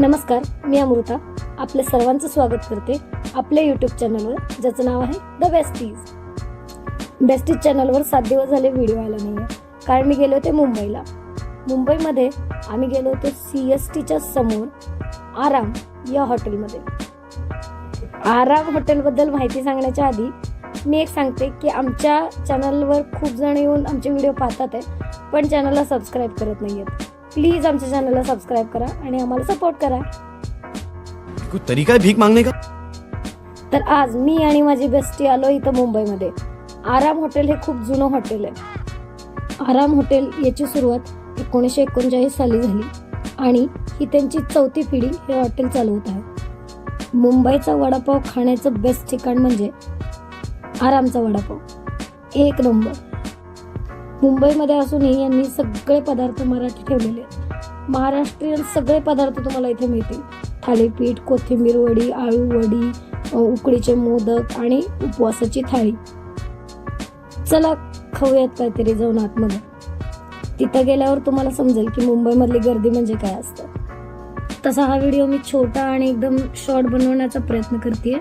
नमस्कार मी अमृता. आपल्या सर्वांचं स्वागत करते आपल्या यूट्यूब चॅनलवर ज्याचं नाव आहे द बेस्टीज बेस्टीज चॅनलवर सात दिवस झाले व्हिडिओ आला नाही आहे कारण मी गेले होते मुंबईला. मुंबईमध्ये आम्ही गेलो होतो सी एस टीच्या समोर आराम या हॉटेलमध्ये आराम हॉटेलबद्दल माहिती सांगण्याच्या आधी मी एक सांगते की आमच्या चॅनलवर खूप जण येऊन आमचे व्हिडिओ पाहतात आहे पण चॅनलला सबस्क्राईब करत नाही आहेत प्लीज आमच्या चॅनलला सबस्क्राईब करा आणि आम्हाला सपोर्ट करा. कोई तरीका है भीख मांगने का? तर आज मी आणि माझी बेस्टी आलो इथं मुंबईमध्ये. आराम हॉटेल हे खूप जुनं हॉटेल आहे. आराम हॉटेल याची सुरुवात एकोणीसशे एकोणचाळीस साली झाली आणि ही त्यांची चौथी पिढी हे हॉटेल चालवत आहे. मुंबईचा वडापाव खाण्याचं बेस्ट ठिकाण म्हणजे आरामचा वडापाव. एक नंबर. मुंबईमध्ये असूनही यांनी सगळे पदार्थ मराठी ठेवलेले आहेत. महाराष्ट्रीयन सगळे पदार्थ तुम्हाला इथे मिळतील. थालीपीठ कोथिंबीर वडी आळू वडी उकडीचे मोदक आणि उपवासाची थाळी. चला खाऊयात काहीतरी जाऊन आतमध्ये. तिथं गेल्यावर तुम्हाला समजेल की मुंबईमधली गर्दी म्हणजे काय असतं. तसा हा व्हिडिओ मी छोटा आणि एकदम शॉर्ट बनवण्याचा प्रयत्न करते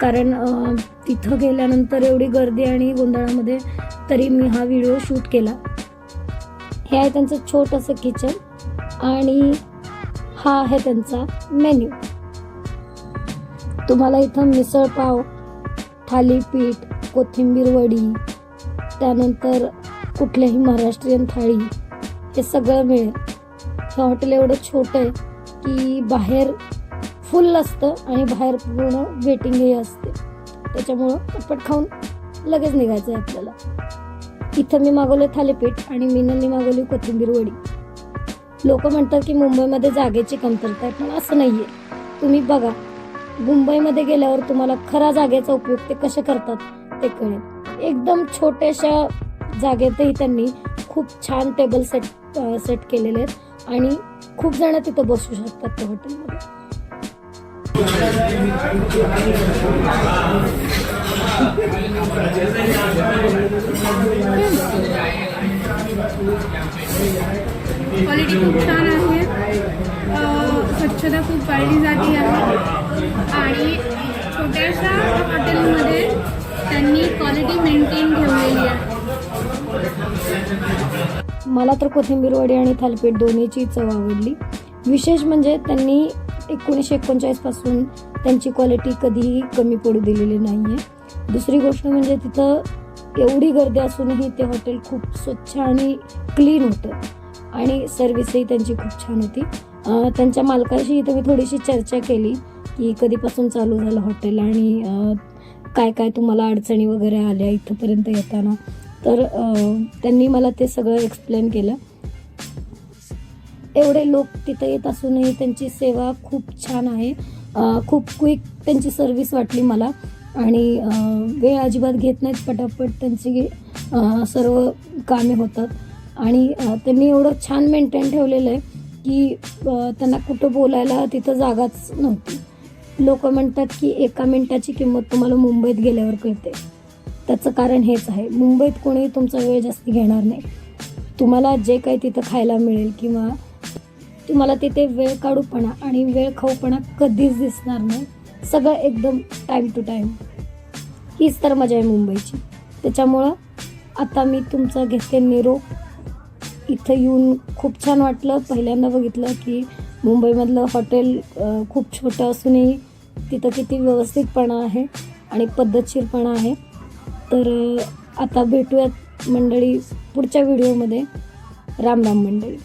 कारण तिथं गेल्यानंतर एवढी गर्दी आणि गोंधळामध्ये तरी मी हा व्हिडिओ शूट केला. हे आहे त्यांचं छोटंसं किचन आणि हा आहे त्यांचा मेन्यू. तुम्हाला इथं मिसळपाव थालीपीठ कोथिंबीर वडी त्यानंतर कुठल्याही महाराष्ट्रीयन थाळी हे सगळं मिळेल. हे हॉटेल एवढं छोटं आहे की बाहेर फुल असतं आणि बाहेर पूर्ण वेटिंग हे असते. त्याच्यामुळं पटपट खाऊन लगेच निघायचं आहे आपल्याला. इथं मी मागवलं थालीपीठ आणि मीनलनी मागवली कोथिंबीर वडी. लोक म्हणतात की मुंबईमध्ये जागेची कमतरता आहे पण असं नाही आहे तुम्ही बघा मुंबईमध्ये गेल्यावर तुम्हाला खरा जागेचा उपयोग ते कसे करतात ते कळेल. एकदम छोट्याशा जागेतही त्यांनी खूप छान टेबल सेट सेट केलेले आहेत आणि खूप जण तिथं बसू शकतात त्या हॉटेलमध्ये क्वालिटी खूप छान आहे. स्वच्छता खूप पाळली जाते आहे आणि छोट्याशा हॉटेलमध्ये त्यांनी क्वालिटी मेंटेन ठेवलेली आहे. मला तर कोथिंबीर वडी आणि थालीपीठ दोन्हीची चव आवडली. विशेष म्हणजे त्यांनी एकोणीसशे एकोणचाळीसपासून त्यांची क्वालिटी कधीही कमी पडू दिलेली नाही आहे दुसरी गोष्ट म्हणजे तिथं एवढी गर्दी असूनही ते हॉटेल खूप स्वच्छ आणि क्लीन होतं. आणि सर्व्हिसही त्यांची खूप छान होती. त्यांच्या मालकाशी इथं मी थोडीशी चर्चा केली की कधीपासून चालू झालं हॉटेल आणि काय काय तुम्हाला अडचणी वगैरे आल्या इथंपर्यंत येताना. तर त्यांनी मला ते सगळं एक्सप्लेन केलं. एवढे लोक तिथं येत असूनही त्यांची सेवा खूप छान आहे. खूप क्विक त्यांची सर्व्हिस वाटली मला. आणि वेळ अजिबात घेत नाहीत पटापट त्यांची सर्व कामे होतात. आणि त्यांनी एवढं छान मेंटेन ठेवलेलं आहे की त्यांना कुठं बोलायला तिथं जागाच नव्हती. लोक म्हणतात की एका मिनिटाची किंमत तुम्हाला मुंबईत गेल्यावर कळते. त्याचं कारण हेच आहे. मुंबईत कोणी तुमचा वेळ जास्त घेणार नाही. तुम्हाला जे काही तिथं खायला मिळेल किंवा तुम्हाला तिथे वेळ काढूपणा आणि वेळ खाऊपणा कधीच दिसणार नाही. सगळं एकदम टाईम टू टाईम हीच तर मजा आहे मुंबईची. त्याच्यामुळं आता मी तुमचा घेते निरोप. इथं येऊन खूप छान वाटलं. पहिल्यांदा बघितलं की मुंबईमधलं हॉटेल खूप छोटं असूनही तिथं किती व्यवस्थितपणा आहे आणि पद्धतशीरपणा आहे. तर आता भेटूयात मंडळी पुढच्या व्हिडिओमध्ये. राम राम मंडळी.